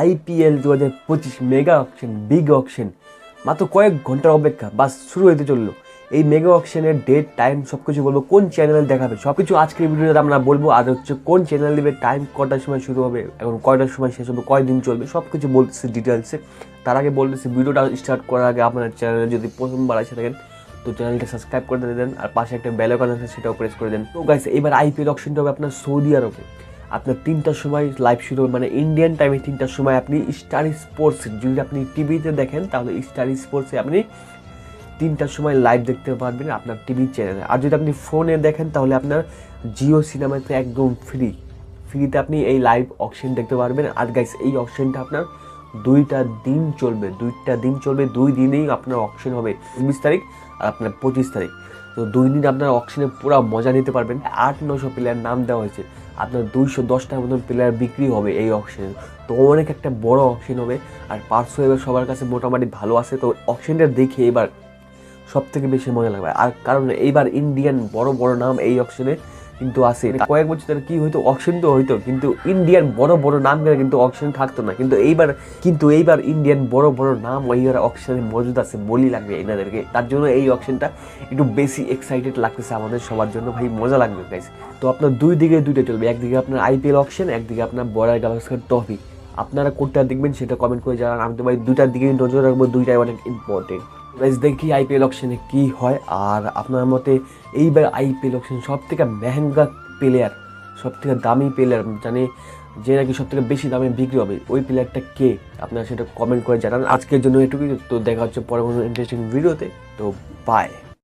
IPL দু হাজার পঁচিশ মেগা অকশন, বিগ অকশন। মাত্র কয়েক ঘণ্টার অপেক্ষা, বাস শুরু হতে চলল। এই মেগা অকশনের ডেট টাইম সব কিছু বলব কোন চ্যানেল দেখাবে। সব কিছু আজকের ভিডিওতে আমরা বলব, আর হচ্ছে কোন চ্যানেল দেবে টাইম কটার সময় শুরু হবে এখন কয়টার সময় শেষ হবে, কয়দিন চলবে সব কিছু বলতেছে ডিটেলসে তার আগে বলতেছি, ভিডিওটা স্টার্ট করার আগে আপনার চ্যানেলে যদি প্রথমবার আসে থাকেন, তো চ্যানেলটা সাবস্ক্রাইব করে দেন, আর পাশে একটা বেল আছে, সেটাও প্রেস করে দেন। তো গাইস এবার আইপিএল অকশনটা হবে আপনার সৌদি আরবে। আপনার তিনটার সময় লাইভ শুরু মানে ইন্ডিয়ান টাইমে তিনটার সময় আপনি স্টার স্পোর্টস যদি আপনি টিভিতে দেখেন, তাহলে স্টার স্পোর্টসে আপনি তিনটার সময় লাইভ দেখতে পারবেন আপনার টিভি চ্যানেলে আর যদি আপনি ফোনে দেখেন, তাহলে আপনার জিও সিনেমাতে একদম ফ্রি ফ্রিতে আপনি এই লাইভ অকশন দেখতে পারবেন। আর গাইস এই অকশনটা আপনার দুইটা দিন চলবে। দুইটা দিন চলবে। দুই দিনেই আপনার অকশন হবে। উনিশ তারিখ আর আপনার পঁচিশ তারিখ। তো দুই দিন আপনার অকশনে পুরো মজা নিতে পারবেন। আট, নশো প্লেয়ার নাম দেওয়া হয়েছে। আপনার দুইশো দশটার মতন প্লেয়ার বিক্রি হবে এই অকশনে তো অনেক একটা বড় অকশন হবে, আর পার্সও এবার সবার কাছে মোটামুটি ভালো আছে, তো অকশনটা দেখে এবার সব থেকে বেশি মজা লাগবে। আর কারণ এইবার ইন্ডিয়ান বড় বড় নাম এই অকশনে কিন্তু আসে কয়েক বছর ধরে কি হইতো অকশন তো হইতো, কিন্তু ইন্ডিয়ান বড় বড় নাম গেলে কিন্তু অকশন থাকতো না। কিন্তু এইবার কিন্তু এইবার ইন্ডিয়ান বড় বড় নাম ওইবার অকশনে মজুদ আছে, বলি লাগবে এনাদেরকে। তার জন্য এই অকশনটা একটু বেশি এক্সাইটেড লাগতেছে আমাদের সবার জন্য। ভাই, মজা লাগবে গাইস তো আপনার দুই দিকে দুইটা চলবে। একদিকে আপনার আইপিএল অকশন একদিকে আপনার বর্ডার গাভাস্কার ট্রফি আপনারা কোনটা দেখবেন সেটা কমেন্ট করে জানান। আমি তো ভাই দুইটার দিকে নজর রাখব, দুইটাই অনেক ইম্পর্টেন্ট গাইজ দেখি আইপিএল অকশনে কি হয়? আর আপনার মতে এইবার আইপিএল অকশন সব থেকে মেহেঙ্গা প্লেয়ার সব থেকে দামি প্লেয়ার জানে যে নাকি সব থেকে বেশি দামে বিক্রি হবে, ওই প্লেয়ারটা কে? আপনারা সেটা কমেন্ট করে জানান। আজকের জন্য এটুকুই, তো দেখা হচ্ছে পরে কোনো ইন্টারেস্টিং ভিডিওতে তো বাই